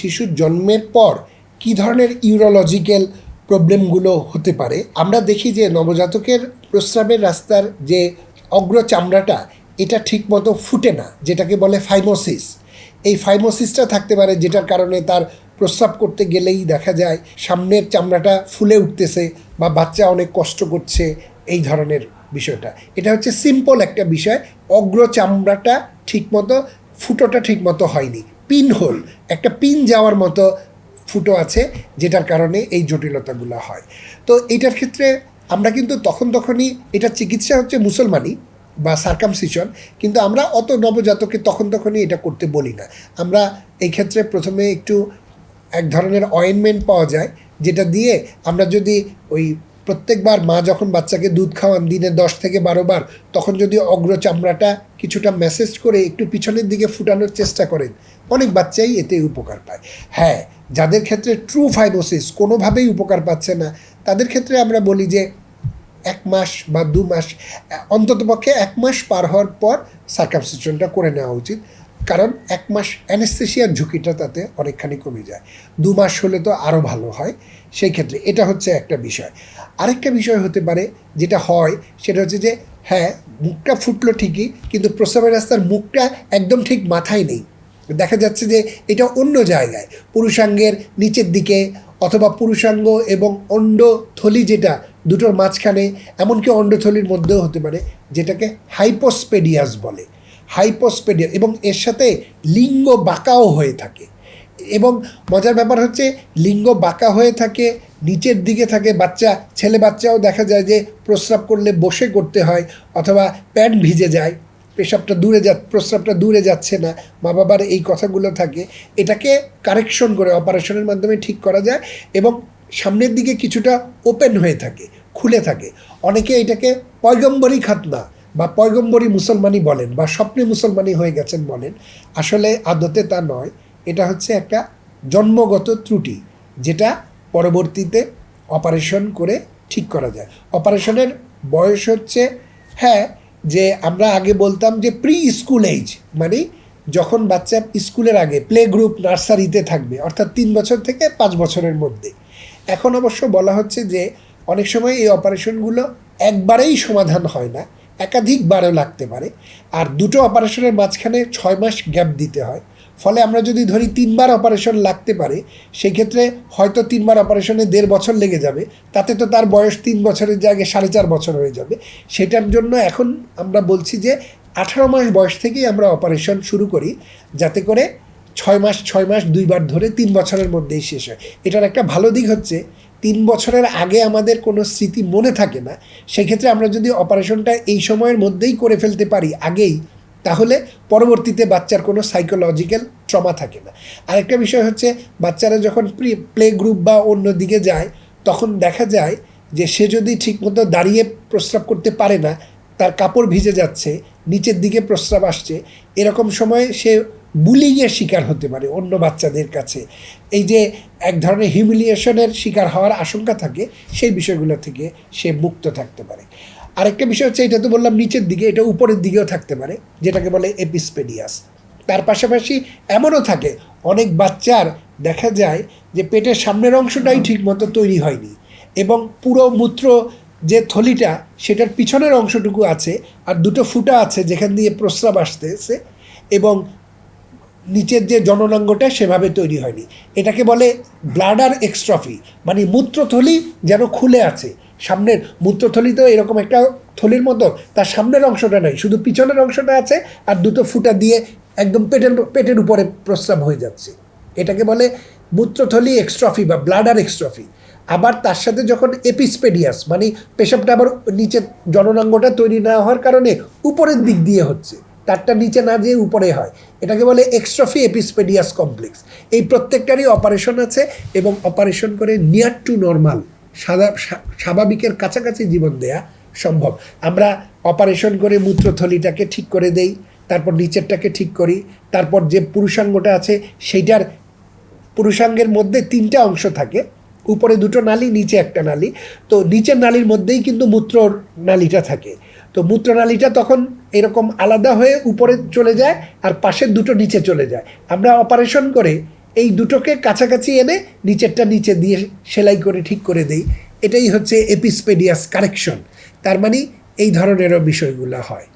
শিশুর জন্মের পর কী ধরনের ইউরোলজিক্যাল প্রবলেমগুলো হতে পারে? আমরা দেখি যে নবজাতকের প্রস্রাবের রাস্তার যে অগ্র চামড়াটা, এটা ঠিকমতো ফুটে না, যেটাকে বলে ফাইমোসিস এই ফাইমোসিসটা থাকতে পারে যেটার কারণে তার প্রস্রাব করতে গেলেই দেখা যায় সামনের চামড়াটা ফুলে উঠতেছে বা বাচ্চা অনেক কষ্ট করছে, এই ধরনের বিষয়টা। এটা হচ্ছে সিম্পল একটা বিষয়, অগ্র চামড়াটা ঠিকমতো, ফুটোটা ঠিকমতো হয়নি। পিন হোল, একটা পিন যাওয়ার মতো ফুটো আছে যেটার কারণে এই জটিলতাগুলো হয়। তো এটার ক্ষেত্রে আমরা কিন্তু তখন তখনই, এটা চিকিৎসা হচ্ছে মুসলমানি বা সার্কামসিশন কিন্তু আমরা অত নবজাতকে তখন তখনই এটা করতে বলি না। আমরা এই ক্ষেত্রে প্রথমে একটু এক ধরনের অয়েনমেন্ট পাওয়া যায়, যেটা দিয়ে আমরা যদি ওই প্রত্যেকবার মা যখন বাচ্চাকে দুধ খাওয়ান দিনে দশ থেকে বারো বার, তখন যদি অগ্র চামড়াটা কিছুটা মেসেজ করে একটু পিছনের দিকে ফুটানোর চেষ্টা করেন, অনেক বাচ্চাই এতে উপকার পায়। হ্যাঁ যাদের ক্ষেত্রে ট্রু ফাইবোসিস কোনোভাবেই উপকার পাচ্ছে না, তাদের ক্ষেত্রে আমরা বলি যে এক মাস বা দু মাস অন্ততপক্ষে এক মাস পার হওয়ার পর সার্কামসিশনটা করে নেওয়া উচিত। কারণ এক মাস অ্যানেস্থেশিয়ার ঝুঁকিটা তাতে অনেকখানি কমে যায়। দু মাস হলে তো আরও ভালো হয়। সেই ক্ষেত্রে এটা হচ্ছে একটা বিষয়। আরেকটা বিষয় হতে পারে যেটা হয়, সেটা হচ্ছে যে হ্যাঁ মুখটা ফুটলো ঠিকই, কিন্তু প্রস্রাবের রাস্তার মুখটা একদম ঠিক মাথায় নেই। দেখা যাচ্ছে যে, এটা অন্য জায়গায়। পুরুষাঙ্গের নিচের দিকে অথবা পুরুষাঙ্গ এবং অন্ডথলি যেটা দুটোর মাঝখানে এমনকি অন্ডথলির মধ্যেও হতে পারে, যেটাকে হাইপোস্পেডিয়াস বলে। হাইপোস্পেডিয়াস এবং এর সাথে লিঙ্গ বাঁকাও হয়ে থাকে। এবং মজার ব্যাপার হচ্ছে, লিঙ্গ বাঁকা হয়ে থাকে, নিচের দিকে থাকে বাচ্চা, ছেলে বাচ্চাও দেখা যায় যে প্রস্রাব করলে বসে করতে হয়, অথবা প্যান্ট ভিজে যায়, পেশাবটা দূরে যা, প্রস্রাবটা দূরে যাচ্ছে না মা বাবার এই কথাগুলো থাকে। এটাকে কারেকশন করে, অপারেশনের মাধ্যমে ঠিক করা যায়, এবং সামনের দিকে কিছুটা ওপেন হয়ে থাকে, খুলে থাকে। অনেকে এটাকে পয়গম্বরী খাতনা বা পয়গম্বরী মুসলমানি বলেন বা স্বপ্নে মুসলমানি হয়ে গেছেন বলেন। আসলে আদতে তা নয়, এটা হচ্ছে একটা জন্মগত ত্রুটি, যেটা পরবর্তীতে অপারেশন করে ঠিক করা যায়। অপারেশনের বয়স হচ্ছে হ্যাঁ যে আমরা আগে বলতাম যে প্রি স্কুল এইজ মানে যখন বাচ্চা স্কুলের আগে প্লে গ্রুপ নার্সারিতে থাকবে, অর্থাৎ তিন বছর থেকে পাঁচ বছরের মধ্যে। এখন অবশ্য বলা হচ্ছে যে অনেক সময় এই অপারেশনগুলো একবারেই সমাধান হয় না, একাধিকবারও লাগতে পারে। আর দুটো অপারেশনের মাঝখানে ছয় মাস গ্যাপ দিতে হয়। ফলে আমরা যদি ধরি তিনবার অপারেশন লাগতে পারে সেই ক্ষেত্রে হয়তো তিনবার অপারেশনে দেড় বছর লেগে যাবে। তাতে তো তার বয়স তিন বছরের জায়গায় সাড়ে চার বছর হয়ে যাবে। সেটার জন্য এখন আমরা বলছি যে আঠারো মাস বয়স থেকেই আমরা অপারেশন শুরু করি, যাতে করে ছয় মাস ছয় মাস, দুইবার ধরে তিন বছরের মধ্যেই শেষ হয়। এটার একটা ভালো দিক হচ্ছে, তিন বছরের আগে আমাদের কোনো স্মৃতি মনে থাকে না। সেক্ষেত্রে আমরা যদি অপারেশনটা এই সময়ের মধ্যেই করে ফেলতে পারি আগেই, তাহলে পরবর্তীতে বাচ্চার কোনো সাইকোলজিক্যাল ট্রমা থাকে না। আরেকটা বিষয় হচ্ছে, বাচ্চারা যখন প্লে গ্রুপ বা অন্য দিকে যায়, তখন দেখা যায় যে সে যদি ঠিকমতো দাঁড়িয়ে প্রস্রাব করতে পারে না, তার কাপড় ভিজে যাচ্ছে, নিচের দিকে প্রস্রাব আসছে, এরকম সময় সে বুলিংয়ের শিকার হতে পারে অন্য বাচ্চাদের কাছে। এই যে এক ধরনের হিউমিলিয়েশনের শিকার হওয়ার আশঙ্কা থাকে সেই বিষয়গুলো থেকে সে মুক্ত থাকতে পারে। আরেকটা বিষয় হচ্ছে এটা তো বললাম নিচের দিকে এটা উপরের দিকেও থাকতে পারে যেটাকে বলে এপিসপেডিয়াস তার পাশাপাশি এমনও থাকে অনেক বাচ্চার দেখা যায় যে পেটের সামনের অংশটাই ঠিকমতো তৈরি হয়নি এবং পুরো মূত্র যে থলিটা সেটার পিছনের অংশটুকু আছে আর দুটো ফুটা আছে যেখান দিয়ে প্রস্রাব আসতেছে এবং নিচের যে জননাঙ্গটা সেভাবে তৈরি হয়নি। এটাকে বলে ব্লাডার এক্সট্রফি মানে মূত্রথলি যেন খুলে আছে। সামনের মূত্রথলি তো এরকম একটা থলির মতো, তার সামনের অংশটা নাই, শুধু পিছনের অংশটা আছে আর দুটো ফুটা দিয়ে একদম পেটের পেটের উপরে প্রস্রাব হয়ে যাচ্ছে। এটাকে বলে মূত্রথলি এক্সট্রফি বা ব্লাডার এক্সট্রফি। আবার তার সাথে যখন এপিসপেডিয়াস মানে পেশাবটা আবার নিচের জননাঙ্গটা তৈরি না হওয়ার কারণে উপরের দিক দিয়ে হচ্ছে। তারটা নিচে না যেয়ে উপরে হয়। এটাকে বলে এক্সট্রফি এপিসপেডিয়াস কমপ্লেক্স। এই প্রত্যেকটারই অপারেশন আছে এবং অপারেশন করে নিয়ার টু নর্মাল, সাদা স্বাভাবিকের কাছাকাছি জীবন দেয়া সম্ভব। আমরা অপারেশন করে মূত্রথলিটাকে ঠিক করে দেই, তারপর নিচেরটাকে ঠিক করি, তারপর যে পুরুষাঙ্গটা আছে সেইটার পুরুষাঙ্গের মধ্যে তিনটা অংশ থাকে। উপরে দুটো নালি, নিচে একটা নালি। তো নিচের নালির মধ্যেই কিন্তু মূত্র নালিটা থাকে। তো মূত্রনালীটা তখন এরকম আলাদা হয়ে উপরে চলে যায় আর পাশের দুটো নিচে চলে যায়। আমরা অপারেশন করে এই দুটোকে কাছাকাছি এনে নিচেরটা নিচে দিয়ে সেলাই করে ঠিক করে দেই। এটাই হচ্ছে এপিসপেডিয়াস কারেকশন তার মানে এই ধরনেরও বিষয়গুলো হয়।